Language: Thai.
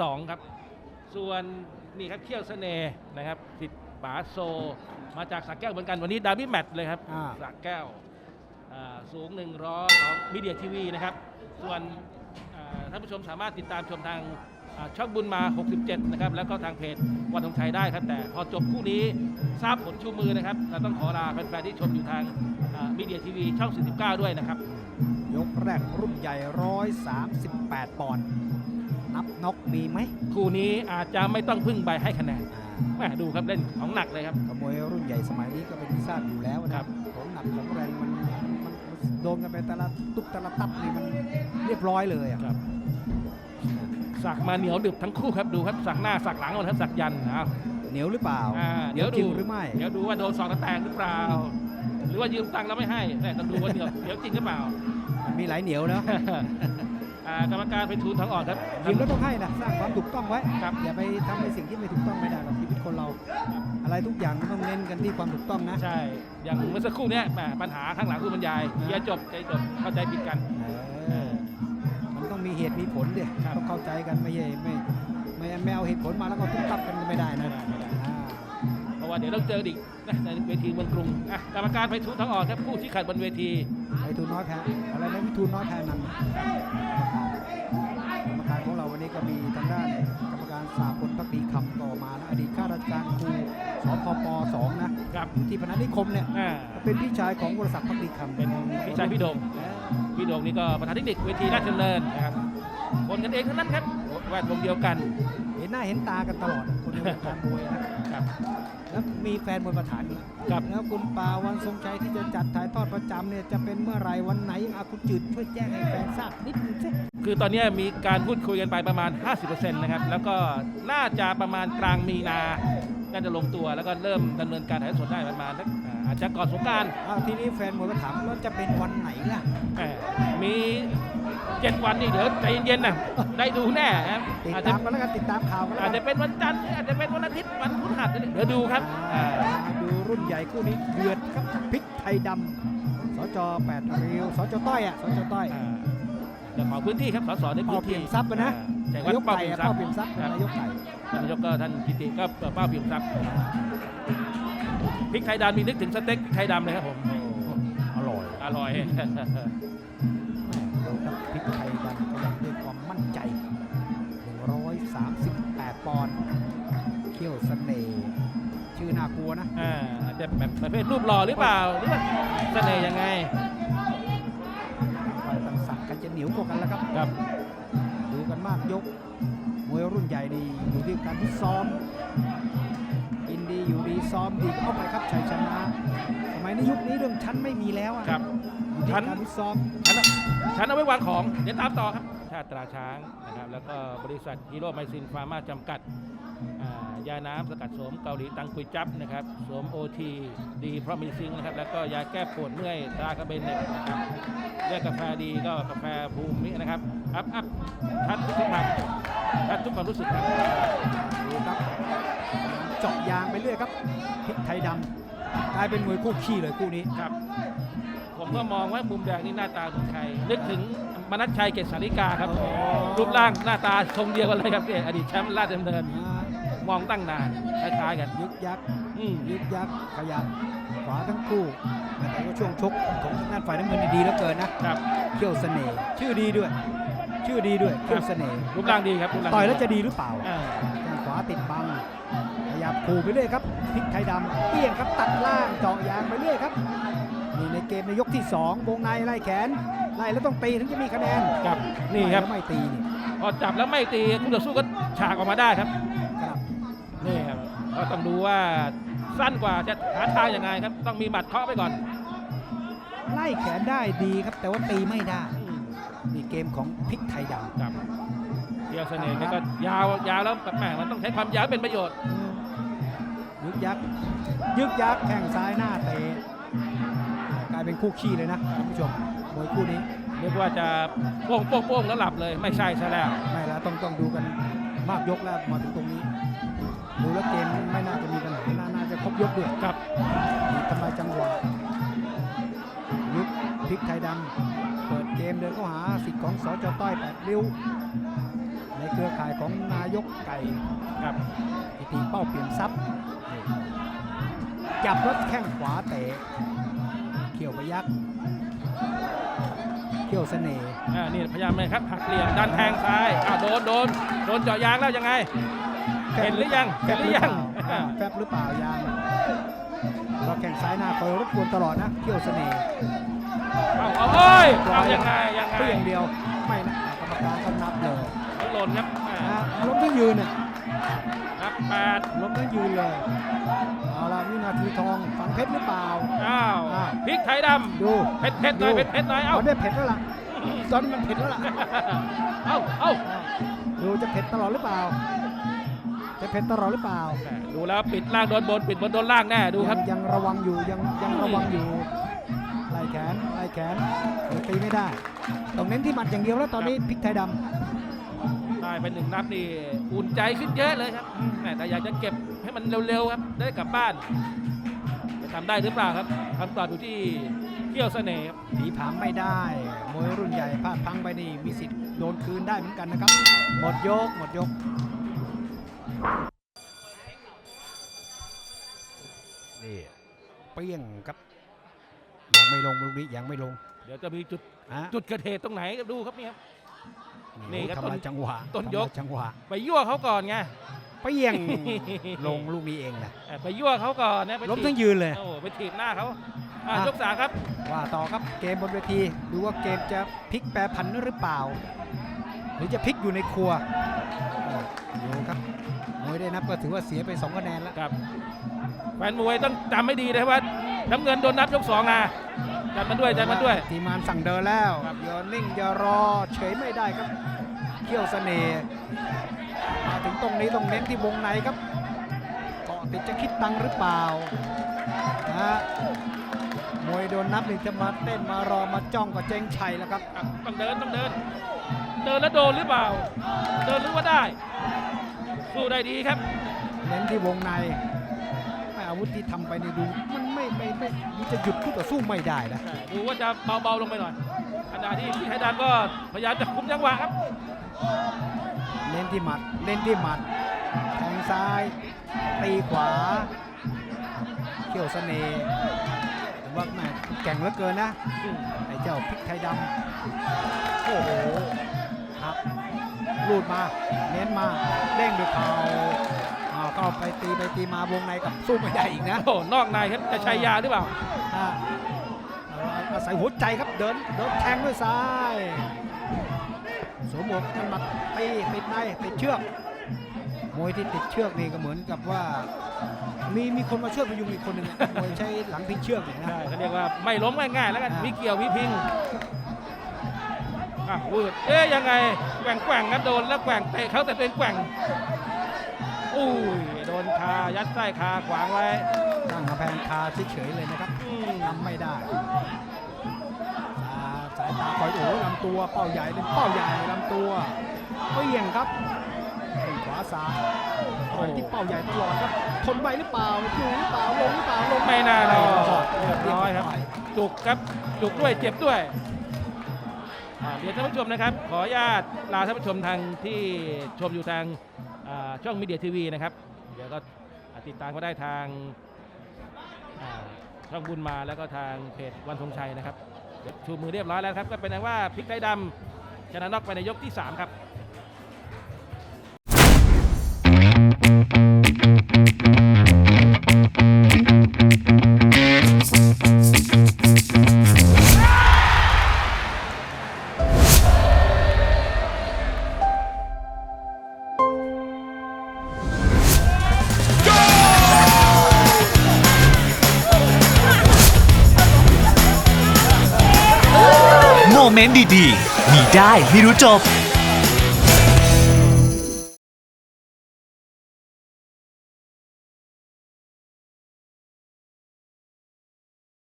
สองครับ ส่วนนี่ครับเขี้ยวเสน่ห์นะครับสิทธิ์ป๋าโซ มาจากสักแก้วเหมือนกันวันนี้ดาร์บี้แมตช์เลยครับอ่า สักแก้วอ่าสูงหนึ่งร้อยของมีเดียทีวีนะครับ ส่วนอ่าท่านผู้ชมสามารถติดตามชมทางอ่าช่องบุญมา 67 นะครับ แล้วก็ทางเพจวันธงชัยได้ครับ แต่พอจบคู่นี้ทราบผลชูมือนะครับ เราต้องขอลาแฟนๆที่ชมอยู่ทางมีเดียทีวีช่อง 49 ด้วยนะครับ ยกแรกรุ่นใหญ่ 138 ปอนด์ นับน็อกมีไหมคู่นี้อาจจะไม่ต้องพึ่งใบให้คะแนนอ่าแหม่ดูครับเล่นของหนักเลยครับขโมยรุ่นใหญ่สมัยนี้ก็เป็นที่ทราบอยู่แล้วนะครับ ของหนักของแรงมันมันมันโดนกันไปแต่ละตุกแต่ละตับนี่มันเรียบร้อยเลยอะครับสักมาเหนียวดึบทั้งคู่ครับดูครับสักหน้าสักหลังหมดครับสักยันนะเหนียวหรือเปล่าอ่าเหนีเดี๋ยยววจริดูงหรือไม่เดี๋ยวดูว่าโดนสองตะแตงหรือเปล่า หรือว่ายืมตังค์แล้วไม่ให้แต่ต้องดูว่าเดี๋ยวเดี๋ยวจริงหรือเปล่ามันมีหลายเหนียวนะ อ่ากรรมการเป็นทูลทางออกครับยืมแล้วต้องให้นะสร้างความถูกต้องไว้ครับ อย่าไปทำในสิ่งที่ไม่ถูกต้องไม่ได้หรอกชีวิตคนเรา อะไรทุกอย่างมันต้องเน้นกันที่ความถูกต้องนะ ใช่ อย่างเมื่อสักครู่เนี้ยแหมปัญหาข้างหลังคุณบรรยายเคลียร์จบใจจบเข้าใจผิดกัน เออมันต้องมีเหตุมีผลดิครับ ต้องเข้าใจกันไม่ใช่ไม่ไม่ไม่เอาเหตุผลมาแล้วก็ทุบตับกันไม่ได้นะไม่ได้อ่าเพราะว่าเดี๋ยวต้องเจออีกนะในเวทีเมืองกรุงอะกรรมการไปทูลทางออกครับผู้ที่ขัดบนเวที ไอ้ทุนน้อยแพ้อะไรนะวิทูลน้อยแพ้นันกรรมการของเราวันนี้ก็มีทางด้านกรรมการสาพลพักดีคำต่อมานะอดีตข้าราชการครูสพปสองนะครับอยู่ที่พนัสนิคมเนี่ยอ่าเป็นพี่ชายของวรศักดิ์พักดีคำเป็นพี่ชายพี่โดงพี่โดงนี่ก็ประธานเทคนิคเวทีราชดำเนินนะครับคนกันเองทั้งนั้นครับแวดวงเดียวกัน เห็นหน้าเห็นตากันตลอด คนในวงการมวยนะครับ แล้วมีแฟนมวยประธานอีกครับแล้วคุณปาวันทรงชัยที่จะจัดถ่ายทอดประจำเนี่ยจะเป็นเมื่อไหรวันไหนอาคุณจืดช่วยแจ้งให้แฟนทราบนิดนึงสิคือตอนนี้มีการพูดคุยกันไปประมาณ 50%นะครับแล้วก็น่าจะประมาณกลางมีนาน่าจะลงตัวแล้วก็เริ่มดำเนินการถ่ายทอดสดได้ประมาณสักอ่าอาจจะก่อนสงกราร อ้าวทีนี้แฟนมวยก็ถามว่าจะเป็นวันไหนล่ะ มี เจ็ดวันนี่เดี๋ยวใจเย็นๆนะได้ดูแน่ครับติดอาจจะตามกันแล้วกันติดตามข่าวกันแล้วอาจกัจะนเป็นวันจันทร์อาจจะเป็นวันอาทิตย์วันพฤหัสเดี๋ยวดูครับอ่ามาดูรุ่นใหญ่คู่นี้เดือดครับพริกไทยดำสจแปดริ้วสจต้อยอะสจต้อย อ่าเจ้าของพื้นที่ครับสสในพื้นเป้าเปี่ที่ยมทรัพย์อะนะใช่นาว่ายกเป้าไก่เปี่ยมอะทรัพเป้าย์ เปี่ยมทรัพย์ครับ นายกไก่ท่านนายกก็ท่านกิติก็เป้าเปี่ยมทรัพย์พริกไทยดำมีนึกถึงสเต็กพริกไทยดำเลยครับผม อร่อย อร่อยดูครับ พริกไทยดำขยับด้วยความมั่นใจ 138 ปอนด์เขี้ยวเสน่ห์ชื่อน่ากลัวนะอ่าอาจจะแบบประเภทรูปหล่อหรือเปล่า หรือว่าเสน่ห์ยังไงไปต่างสักกันจะเหนียวกว่ากันแล้วครับครับ ดูกันมากยก มวยรุ่นใหญ่ดีอยู่ที่การพิตซ้อมกินดีอยู่ดีซ้อมดีก็เอาไปครับชัยชนะสมัยนี้ยุคนี้เรื่องชั้นไม่มีแล้วอะ ครับ อยู่ที่ชั้นการพิตซ้อมฉันเอาฉันเอาไว้วางของ เดี๋ยวตามต่อครับ ชาติตราช้างนะครับ แล้วก็บริษัทฮีโร่ไมซินฟาร์มาจำกัดอ่ายาน้ำสกัดโสมเกาหลีตังกุยจับนะครับโสมโอทีดีเพราะมีซิงค์นะครับ แล้วก็ยาแก้ปวดเมื่อยตรากระเบนเน็ตนะครับเลือกกาแฟดีก็กาแฟภูมินะครับ อัพอัพชัดทุกสัมผัสชัดทุกความรู้สึกครับดูครับเจาะยางไปเรื่อยครับพริกไทยดำกลายเป็นมวยคู่ขี้เลยคู่นี้ ครับ ผมก็มองว่ามุมแดงนี่หน้าตาเหมือนใครนึกถึงมนัชชัยเกษสาริกาครับอ๋อรูปร่างหน้าตาทรงเดียวกันเลยครับเนี่ยอดีตแชมป์ราชดำเนินอ่ามองตั้งนานคล้ายๆกัน ยึกยักอืม ยึกยักขยับขวาทั้งคู่แต่ว่าช่วงชกของทางด้านฝ่ายน้ำเงินนี่ดีเหลือเกินนะครับ เขี้ยวเสน่ห์ชื่อดีด้วย ชื่อดีด้วยเขี้ยวเสน่ห์รูปร่างดีครับรูปร่างต่อยแล้วจะดีหรือเปล่าอ่าแข้งขวาติดบังขยับขู่ไปเรื่อยครับพลิกไทยดำเปี้ยงครับตัดล่างเจาะยางไปเรื่อยครับ นี่ในเกมในยกที่สองวงในไล่แขน ไล่แล้วต้องตีถึงจะมีคะแนนครับนี่ครับไม่แล้วไม่ตีนี่พอจับแล้วไม่ตีคู่ต่อสู้ก็ฉากออกมาได้ครับครับนี่ครับก็ต้องดูว่าสั้นกว่าจะหาทางยังไงครับ ต้องมีหมัดเคาะไปก่อน ไล่แขนได้ดีครับ แต่ว่าตีไม่ได้อืมนี่เกมของพลิกไทยดำครับเดียวเสน่ห์นี่ก็ยาวยาวแล้วแบบแหมมันต้องใช้ความยาวเป็นประโยชน์ ยึกยักยึกยักแข้งซ้ายหน้าเตะกลายเป็นคู่ขี้เลยนะท่านผู้ชมมวยคู่นี้เรียกว่าจะโป้งโป้งโป้งแล้วหลับเลยไม่ใช่ซะแล้ว ไม่แล้วต้องต้องดูกันมากยกแล้วมาถึงตรงนี้ ดูแล้วเกมไม่น่าจะมีปัญหาน่าน่าจะครบยกด้วยครับมีทำลายจังหวะยุคพลิกไทยดำเปิดเกมเดินเข้าหาสิทธิ์ของสจต้อยแปดริ้ว ในเครือข่ายของนายกไก่ครับพิธีเป้าเปลี่ยนทรัพย์จับรถแข้งขวาเตะ เขี่ยวพยักเขี่ยวเสน่ห์อ่านี่พยายามเลยครับหักเหลี่ยมดันแทงซ้ายอ้าวโดนโดนโดนเจาะยางแล้วยังไง เห็นหรือยังแฟบเห็นหรือยังเปล่าแฟบหรือเปล่ายังเราแข่งซ้ายหน้าคอยรบกวนตลอดนะเขี่ยวเสน่ห์เอาเอาเอ้ยเอายังไงยังไงเพียงเดียวไม่นะกรรมการก็นับเลยหล่นครับอ่านะล้มทั้งยืนเนี่ย นับแปดล้มทั้งยืนเลยเอาละวินาทีทองฝังเพชรหรือเปล่า อ้าวอ่าพริกไทยดดูำเผ็ดเผ็ดหน่อยเผ็ดเผ็ดหน่อย เอ้า มันได้เผ็ดแล้วล่ะตอนนี้มันเผ็ดแล้วล่ะ เอ้าเอ้าดูจะเผ็ดตลอดหรือเปล่า จะเผ็ดตลอดหรือเปล่า แหม่ดูแล้วปิดล่างโดนบนปิดบนโดนล่างแน่ดูครับ ยังยังระวังอยู่ยังยังระวังอยู่ไล่แขนไล่แขนยังตีไม่ได้ ต้องเน้นที่หมัดอย่างเดียวแล้วตอนนี้พริกไทยด ได้ไปหนึ่งนับนี่อุ่นใจขึ้นเยอะเลยครับแหม่แต่อยากจะเก็บให้มันเร็วๆครับได้กลับบ้าน จะทำได้หรือเปล่าครับคำตอบอยู่ที่เที่ยวเสน่ห์ครับำผีผามไม่ได้มวยรุ่นใหญ่พลาดพลังไปนี่มีสิทธิ์โดนคืนได้เหมือนกันนะครับ หมดยกหมดยก นี่เปี้ยงครับ ยังไม่ลงลูกนี้ยังไม่ลงเดี๋ยวจะมีจุดฮะจุดเกิดเหตุตรงไหนดูครับนี่ครับ นี่ครับทำลายจังหวะต้นยกทำลาจังหวะ ไปยั่วเขาก่อนไงเปี้ยงลงลูกนี้เองนะเอ่อไปยั่วเขาก่อนนะไปล้มถีบทั้งยืนเลยโอ้ไปถีบหน้าเขาอะอะยกสามครับ ว่าต่อครับเกมบนเวทีดูว่าเกมจะพลิกแปรผันหรือเปล่า หรือจะพลิกอยู่ในครัวดูครับมวยได้นับก็ถือว่าเสียไป2คะแนนแล้วครับแฟนมวยต้องจำไม่ดีนะว่าน้ำเงินโดนนับยกสองนะ จำมันด้วยจำมันด้วย ทีมงานสั่งเดินแล้วครับ อย่านิ่งอย่ารอเฉยไม่ได้ครับเขี้ยวเสน่ห์มาถึงตรงนี้ต้องเน้นที่วงในครับเกาะติดจะคิดตังค์หรือเปล่านะฮะมวยโดนนับนี่จะมาเต้นมารอมาจ้องก็เจ๊งชัยแล้วครับ อะต้องเดินต้องเดิน เดินแล้วโดนหรือเปล่า เดินหรือว่าได้ สู้ได้ดีครับ เน้นที่วงในไม่อาวุธที่ทำไปนี่ดู มัน ไม่ไม่ไม่ดูจะหยุดคู่ต่อสู้ไม่ได้นะดูว่าจะเบาๆลงไปหน่อยขณะที่พี่ไทยดำก็พยายามจะคุมจังหวะครับเน้นที่หมัดเน้นที่หมัดแทงซ้ายตีขวาเขี่ยวเสน่ห์แต่ว่าแม่แก่งเหลือเกินนะไอ้เจ้าพริกไทยดำโอ้โหครับลูดมาเน้นมาเด้งด้วยเข่าอ้าวก็ไป ตีไปตีมาวงในกับสู้ไม่ได้อีกนะโอ้นอกในครับจะใช้ยาหรือเปล่าอะเอาอาศัยหัวใจครับเดินเดินแทงด้วยซ้ายสวมหมวกกันหมัดตีติดในติดเชือกมวยที่ติดเชือกนี่ก็เหมือนกับว่า มีมีคนมาช่วยพยุงอีกคนหนึ่งอะมวยใช้หลังพิงเชือกเนี่ยนะใช่เขาเรียกว่าไม่ล้มง่ายๆแล้วกันอ่ามีมีเกี่ยวมีพิงอะวืดเอ๊ยยังไงแกว่งแกว่งครับโดนแล้วแกว่งเตะเขาแต่เป็นแกว่งอุ้ยโด นคายัดไส้คาขวางไว้ตั้งกำแพงคาเฉยๆเลยนะครับอืมทำไม่ได้ตาสายตาคอยโอ้ลำตัวเป้าใหญ่เป็นเป้าใหญ่ลำตัวเปี้ยงครับเป็นขวาซ้ายคอยที่เป้าใหญ่ตลอดครับทนไหวหรือเปล่าอยู่หรือเปล่าลงหรือเปล่าลงไม่น่ารอดเรีเรียยบบร้ร้ออยยคครัรับบจุกครับจุกด้วยเจ็บด้วยอ่าเรียนท่านผู้ชมนะครับ ขออนุญาตลาท่านผู้ชมทางที่ชมอยู่ทางอ่าช่องมีเดียทีวีนะครับเดี๋ยวก็ติดตามก็ได้ทางช่องบุญมาแล้วก็ทางเพจวันธงชัยนะครับชูมือเรียบร้อยแล้วครับก็เป็นว่าพลิกได้ดำชนะน็อกไปในยกที่ 3 ครับ มเมนต์ดีๆ มีได้ไม่รู้จบ